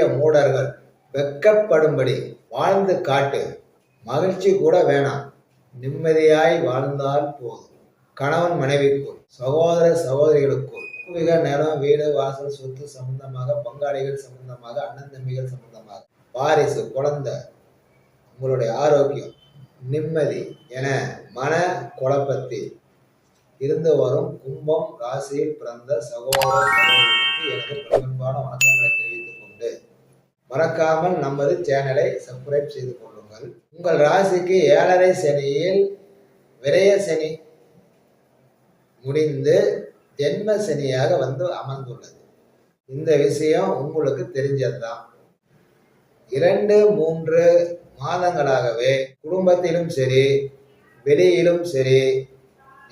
அத்தகைய மூடர்கள் வெக்கப்படும்படி வாழ்ந்து காட்டு. மகிழ்ச்சி கூட வேணாம். நிம்மதியாய் வாழ்ந்தால் போதும். கணவன் மனைவிக்குள் சகோதர சகோதரிகளுக்குள் பூர்வீக நிலம் வீடு வாசல் சொத்து சம்பந்தமாக பங்காளிகள் சம்பந்தமாக அண்ணன் தம்பிகள் சம்பந்தமாக வாரிசு குழந்தை உங்களுடைய ஆரோக்கியம் நிம்மதி என மன குழப்பத்தில் இருந்து வரும் கும்பம் ராசியில் பிறந்த சகோதர சகோதரிகளுக்கு எனது வணக்கங்களை தெரிவித்துக் மறக்காமல் நமது சேனலை சப்ஸ்கிரைப் செய்து கொள்ளுங்கள். உங்கள் ராசிக்கு ஏழரை சனியில் விரய சனி முடிந்து ஜென்ம சனியாக வந்து அமர்ந்துள்ளது. இந்த விஷயம் உங்களுக்கு தெரிஞ்சதுதான். இரண்டு மூன்று மாதங்களாகவே குடும்பத்திலும் சரி வெளியிலும் சரி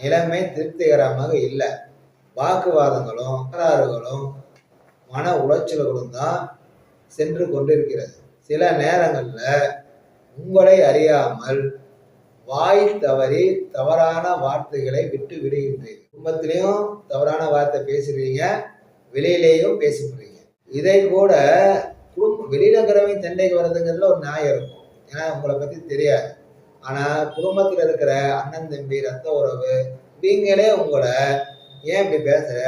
நிலைமை திருப்திகரமாக இல்லை. வாக்குவாதங்களும் தகராறுகளும் மன உளைச்சல்களும் தான் சென்று கொண்டிருக்கிறது. சில நேரங்களில் உங்களை அறியாமல் வாய் தவறி தவறான வார்த்தைகளை விட்டு விடுகின்றீர்கள் குடும்பத்திலையும் தவறான வார்த்தை பேசுறீங்க வெளியிலேயும் பேசிக்கிறீங்க இதை கூட குடும்பம் வெளியில இருக்கிறவங்க சண்டைக்கு வர்றதுங்கிறதுல ஒரு நியாயம் இருக்கும். ஏன்னா உங்களை பத்தி தெரியாது. ஆனா குடும்பத்தில் இருக்கிற அண்ணன் தம்பி ரத்த உறவு நீங்களே உங்களை ஏன் இப்படி பேசுற?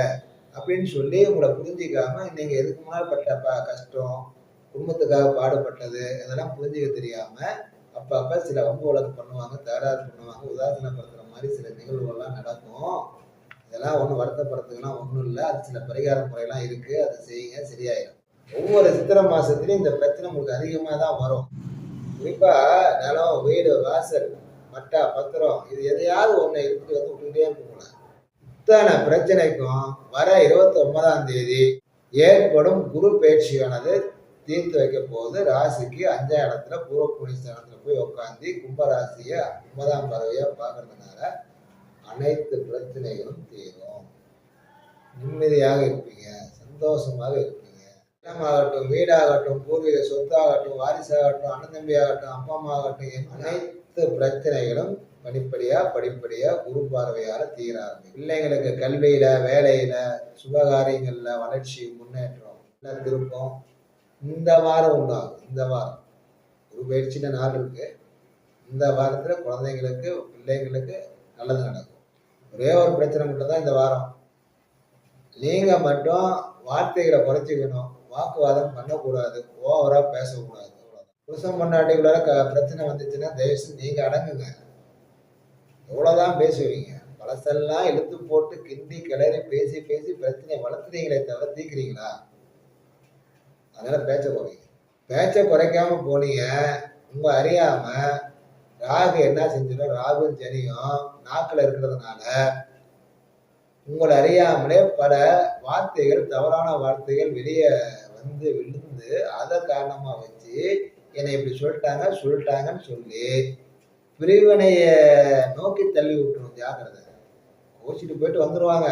அப்படின்னு சொல்லி உங்களை புரிஞ்சிக்காம இன்னைக்கு எதுக்கு முன்னால் பட்ட ப- கஷ்டம் குடும்பத்துக்காக பாடுபட்டது இதெல்லாம் புரிஞ்சுக்க தெரியாம அப்பப்ப சில வம்பு வழக்கு பண்ணுவாங்க தகராறு பண்ணுவாங்க உதாசீனப்படுத்துற மாதிரி சில நிகழ்வுகள்லாம் நடக்கும். இதெல்லாம் ஒன்றும் வருத்தப்படுறதுக்கெல்லாம் ஒன்றும் இல்லை. அது சில பரிகார முறையெல்லாம் இருக்கு. அதை செய்யுங்க. சரியாயிடும் ஒவ்வொரு சித்திரை மாசத்துலயும் இந்த பிரச்சனை உங்களுக்கு அதிகமாக தான் வரும். குறிப்பா நிலம் வீடு வாசல் மட்டா பத்திரம் இது எதையாவது ஒன்று இருக்கு வந்து விட்டுக்கிட்டே இருக்குங்களா அத்தனை பிரச்சனைக்கும் வர இருபத்தி ஒன்பதாம் தேதி ஏற்படும் குரு பயிற்சியானது தீர்த்து வைக்க போகுது. ராசிக்கு அஞ்சாம் இடத்துல பூர்வ புனிஸ்தானத்துல போய் உட்காந்து கும்பராசியை ஒன்பதாம் பறவையா பார்க்கறதுனால அனைத்து பிரச்சனைகளும் தீரும். நிம்மதியாக இருப்பீங்க சந்தோஷமாக இருப்பீங்க. இடமாகட்டும் வீடாகட்டும் பூர்வீக சொத்தாகட்டும் வாரிசாகட்டும் அண்ணன் தம்பி ஆகட்டும் அப்பா அம்மா ஆகட்டும் அனைத்து பிரச்சனைகளும் படிப்படியா படிப்படியா குரு பார்வையால தீர ஆரம்பிக்கும். பிள்ளைங்களுக்கு கல்வியில வேலையில சுபகாரியங்கள்ல வளர்ச்சி முன்னேற்றம் எல்லாம் திருப்பம் இந்த வாரம் உண்டாகும். இந்த வாரம். குரு பயிற்சின நாள் இருக்கு. இந்த வாரத்துல குழந்தைங்களுக்கு பிள்ளைங்களுக்கு நல்லது நடக்கும். ஒரே ஒரு பிரச்சனை மட்டும் தான் இந்த வாரம். நீங்க மட்டும் வார்த்தைகளை குறைச்சிக்கணும். வாக்குவாதம் பண்ணக்கூடாது. ஓவரா பேசக்கூடாது. அவ்வளவுதான். புருஷன் பொண்டாட்டிக்குள்ளார க பிரச்சனை வந்துச்சுன்னா தயவுசெய்து நீங்க அடங்குங்க. எவ்வளவுதான் பேசுவீங்க? பழசெல்லாம் இழுத்து போட்டு கிண்டி கிளறி பேசி பேசி பிரச்சனையை வளர்த்துறீங்களே தவிர தீக்குறீங்களா அதனால பேச்ச குறைங்க. பேச்ச குறைக்காம போனீங்க உங்க அறியாம ராகு என்ன செஞ்சிடும்? ராகுவும் சனியும் நாக்கில் இருக்கிறதுனால உங்களை அறியாமலே பல வார்த்தைகள் தவறான வார்த்தைகள் வெளியே வந்து விழுந்து அதை காரணமாக வச்சு என்னை இப்படி சொல்லிட்டாங்க சொல்லிட்டாங்கன்னு சொல்லி பிரிவினைய நோக்கி தள்ளி விட்டுரும் ஜாக்கிரதை கோச்சிட்டு போயிட்டு வந்துருவாங்க.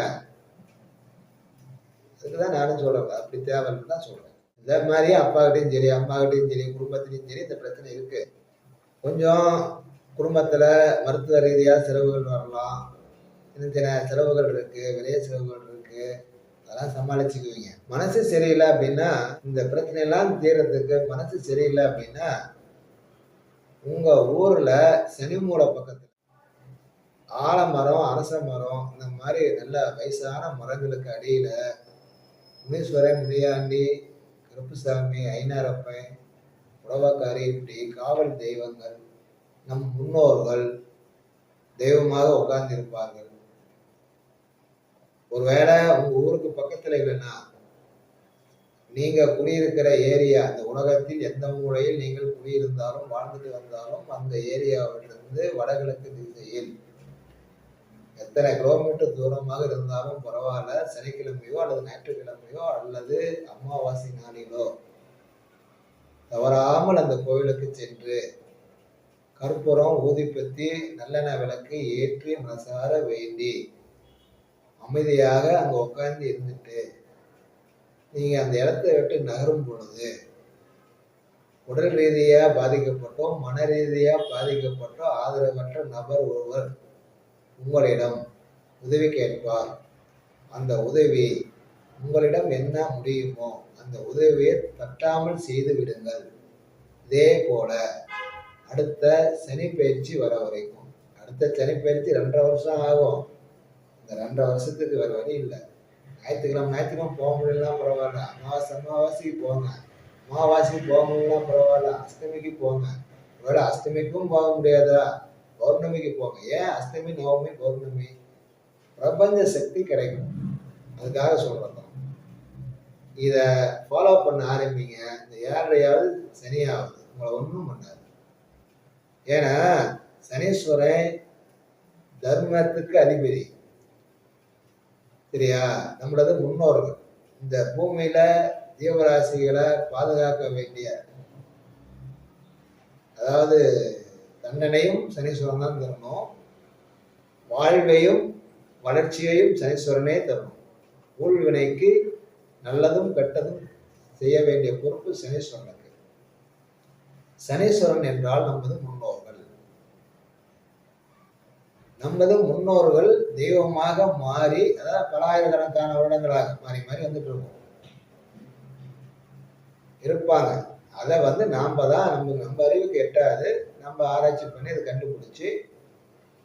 அதுக்குதான் நானும் சொல்றேன். அப்படி தேவைன்னு தான் சொல்றேன். இதே மாதிரி அப்பாகிட்டையும் சரி அம்மாகிட்டையும் சரி குடும்பத்திலையும் சரி இந்த பிரச்சனை இருக்கு. கொஞ்சம் குடும்பத்துல மருத்துவ ரீதியா செலவுகள் வரலாம். சின்ன சின்ன செலவுகள் இருக்கு விலைய செலவுகள் இருக்கு. அதெல்லாம் சமாளிச்சுக்குவீங்க. மனசு சரியில்லை அப்படின்னா இந்த பிரச்சனை எல்லாம் தீர்றதுக்கு மனசு சரியில்லை அப்படின்னா உங்க ஊர்ல செனிமூல பக்கத்துல ஆலமரம் அரச மரம் இந்த மாதிரி நல்ல வயசான மரங்களுக்கு அடியில முனீஸ்வரன் முனியாண்டி கருப்புசாமி ஐநாரப்பன் புடவக்காரி இப்படி காவல் தெய்வங்கள் நம் முன்னோர்கள் தெய்வமாக உட்கார்ந்திருப்பார்கள். ஒருவேளை உங்க ஊருக்கு பக்கத்துல இல்லைன்னா நீங்க குடியிருக்கிற ஏரியா அந்த உலகத்தில் எந்த மூலையில் நீங்கள் குடியிருந்தாலும் வாழ்ந்துட்டு வந்தாலும் அந்த ஏரியாவிலிருந்து வடகிழக்கு திசையில் எத்தனை கிலோமீட்டர் தூரமாக இருந்தாலும் பரவாயில்ல சனிக்கிழமையோ அல்லது ஞாயிற்றுக்கிழமையோ அல்லது அமாவாசை நாளிலோ. தவறாமல் அந்த கோவிலுக்கு சென்று கற்பூரம் ஊதிப்பத்தி நல்லெண்ணெய் விளக்கு ஏற்றி மனசார வேண்டி அமைதியாக அங்கே உட்கார்ந்து இருந்துட்டு நீங்கள் அந்த இடத்த விட்டு நகரும் பொழுது உடல் ரீதியாக பாதிக்கப்பட்டோம் மன ரீதியாக பாதிக்கப்பட்டோம் ஆதரவற்ற நபர் ஒருவர் உங்களிடம் உதவி கேட்பார். அந்த உதவி உங்களிடம் என்ன முடியுமோ அந்த உதவியை தட்டாமல் செய்து விடுங்கள். இதே போல அடுத்த சனி பயிற்சி வர வரைக்கும். அடுத்த சனி பயிற்சி ரெண்டரை வருஷம் ஆகும். இந்த ரெண்டரை வருஷத்துக்கு வர வழி இல்லை. ஞாயிற்றுக்கிழமை ஞாயிற்றுக்கிழமை போக முடியலாம் பரவாயில்ல. அமாவாசை அமாவாசைக்கு போங்க. அமாவாசைக்கு போக முடியலாம் பரவாயில்ல. அஷ்டமிக்கு போங்க. ஒருவேளை அஷ்டமிக்கும் போக முடியாதா? பௌர்ணமிக்கு போங்க. ஏன்? அஷ்டமி நவமி பௌர்ணமி. பிரபஞ்ச சக்தி கிடைக்கும். அதுக்காக சொல்கிறோம் இதை ஃபாலோ பண்ண ஆரம்பிங்க. இந்த ஏழரையாவது சனியாவது. உங்களை ஒன்றும் பண்ணாது. ஏன்னா சனீஸ்வரன் தர்மத்துக்கு அதிபதி. சரியா? நம்மளது முன்னோர்கள். இந்த பூமியில ஜீவராசிகளை பாதுகாக்க வேண்டிய அதாவது தண்டனையும் சனீஸ்வரன் தான் தரணும். வாழ்வையும் வளர்ச்சியையும் சனீஸ்வரனே தரணும். ஊழ்வினைக்கு நல்லதும் கெட்டதும் செய்ய வேண்டிய பொறுப்பு சனீஸ்வரனுக்கு. சனீஸ்வரன் என்றால் நமது முன்னோர் நமது முன்னோர்கள் தெய்வமாக மாறி அதாவது பலாயிரக்கணக்கான வருடங்களாக மாறி மாறி வந்துட்டு இருக்கோம். இருப்பாங்க. அதை வந்து நாம தான் நம்ம நம்ம அறிவுக்கு எட்டாது நம்ம ஆராய்ச்சி பண்ணி அதை கண்டுபிடிச்சி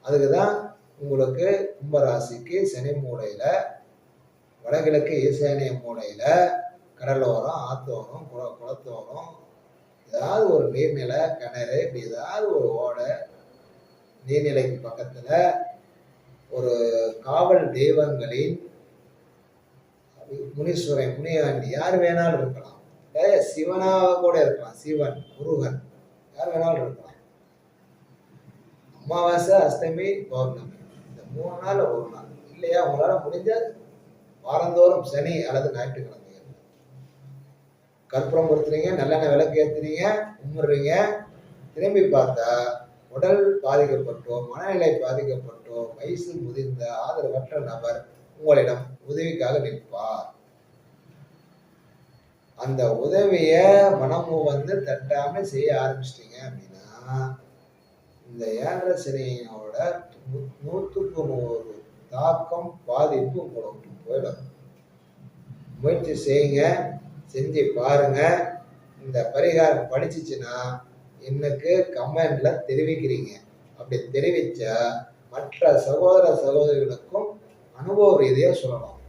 அதுக்கு தான் உங்களுக்கு கும்பராசிக்கு சனி மூலையில வடகிழக்கு ஈசானிய மூலையில கடலோரம் ஆத்தோரம் குள குளத்தோரம் ஏதாவது ஒரு நீர்நிலை கிணறு இப்படி ஏதாவது ஒரு ஓடை நீர்நிலைக்கு பக்கத்துல ஒரு காவல் தெய்வங்களின் முனீஸ்வரன் முனியாண்டி யார் வேணாலும் இருக்கலாம். சிவனாக கூட இருக்கலாம். சிவன் முருகன் யார் வேணாலும் இருக்கலாம். அமாவாசை அஷ்டமி பௌர்ணமி. இந்த மூணு நாள் ஒரு நாள். இல்லையா? உங்களால முடிஞ்ச வாரந்தோறும் சனி அல்லது ஞாயிற்றுக்கிழமை. கற்பூரம் கொடுத்துறீங்க நல்லெண்ணெய் விளக்கு ஏத்துறீங்க கும்பிடுறீங்க திரும்பி பார்த்தா உடல் பாதிக்கப்பட்டோ மனநிலை பாதிக்கப்பட்டோ வயசு முதிர்ந்த ஆதரவற்ற நபர் உங்களிடம் உதவிக்காக நிற்பார். அந்த உதவிய மனமு வந்து தட்டாம செய்ய ஆரம்பிச்சிட்டீங்க அப்படின்னா இந்த ஏழரை சனியோட நூ- நூற்றுக்கு நூறு தாக்கம் பாதிப்பு உங்களுக்கு போயிடும். முயற்சி செய்யுங்க செஞ்சு பாருங்க. இந்த பரிகாரம் படிச்சிச்சுன்னா எனக்கு கமெண்ட்ல தெரிவிக்கிறீங்க. அப்படி தெரிவிச்சா மற்ற சகோதர சகோதரிகளுக்கும் அனுபவ ரீதியா சொல்லலாம்.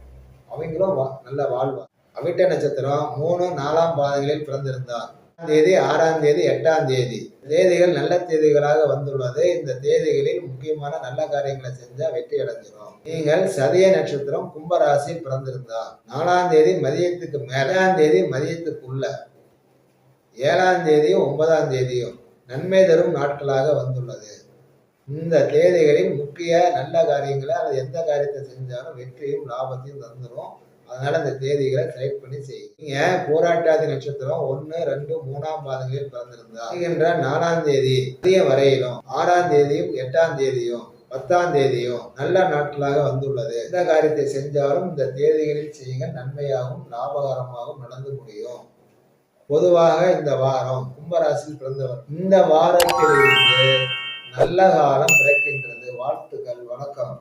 அவங்களும் வா- நல்ல வாழ்வாங்க அவிட்ட நட்சத்திரம் மூணு நாலாம் பாதங்களில் பிறந்திருந்தார். ஆறாம் தேதி ஆறாம் தேதி எட்டாம் தேதி. தேதிகள் நல்ல தேதிகளாக வந்துள்ளது. இந்த தேதிகளில் முக்கியமான நல்ல காரியங்களை செஞ்சா வெற்றி அடைஞ்சிடும் நீங்கள் சதய நட்சத்திரம் கும்பராசி பிறந்திருந்தார் நாலாம் தேதி மதியத்துக்கு மேலாம் தேதி மதியத்துக்குள்ள ஏழாம் தேதியோ ஒன்பதாம் தேதியும் நன்மை தரும் நாட்களாக வந்துள்ளது. இந்த தேதிகளில் முக்கிய நல்ல காரியங்களை அல்லது எந்த காரியத்தை செஞ்சாலும் வெற்றியும் லாபத்தையும் தந்துடும் அதனால இந்த தேதிகளை செலக்ட் பண்ணி செய்யுங்க. போராட்டாதி நட்சத்திரம் ஒன்னு ரெண்டு மூணாம் பாதங்களில் பிறந்திருந்தா வருகின்ற நாலாம் தேதி மதியம் வரையிலும் ஆறாம் தேதியும் எட்டாம் தேதியும் பத்தாம் தேதியும் நல்ல நாட்களாக வந்துள்ளது. எந்த காரியத்தை செஞ்சாலும் இந்த தேதிகளில் செய்யுங்க நன்மையாகவும் லாபகரமாகவும் நடந்து முடியும். பொதுவாக இந்த வாரம் கும்பராசியில் பிறந்தவர் இந்த வாரத்திலிருந்து நல்ல காலம் பிறக்கின்றது. வாழ்த்துக்கள் வணக்கம்.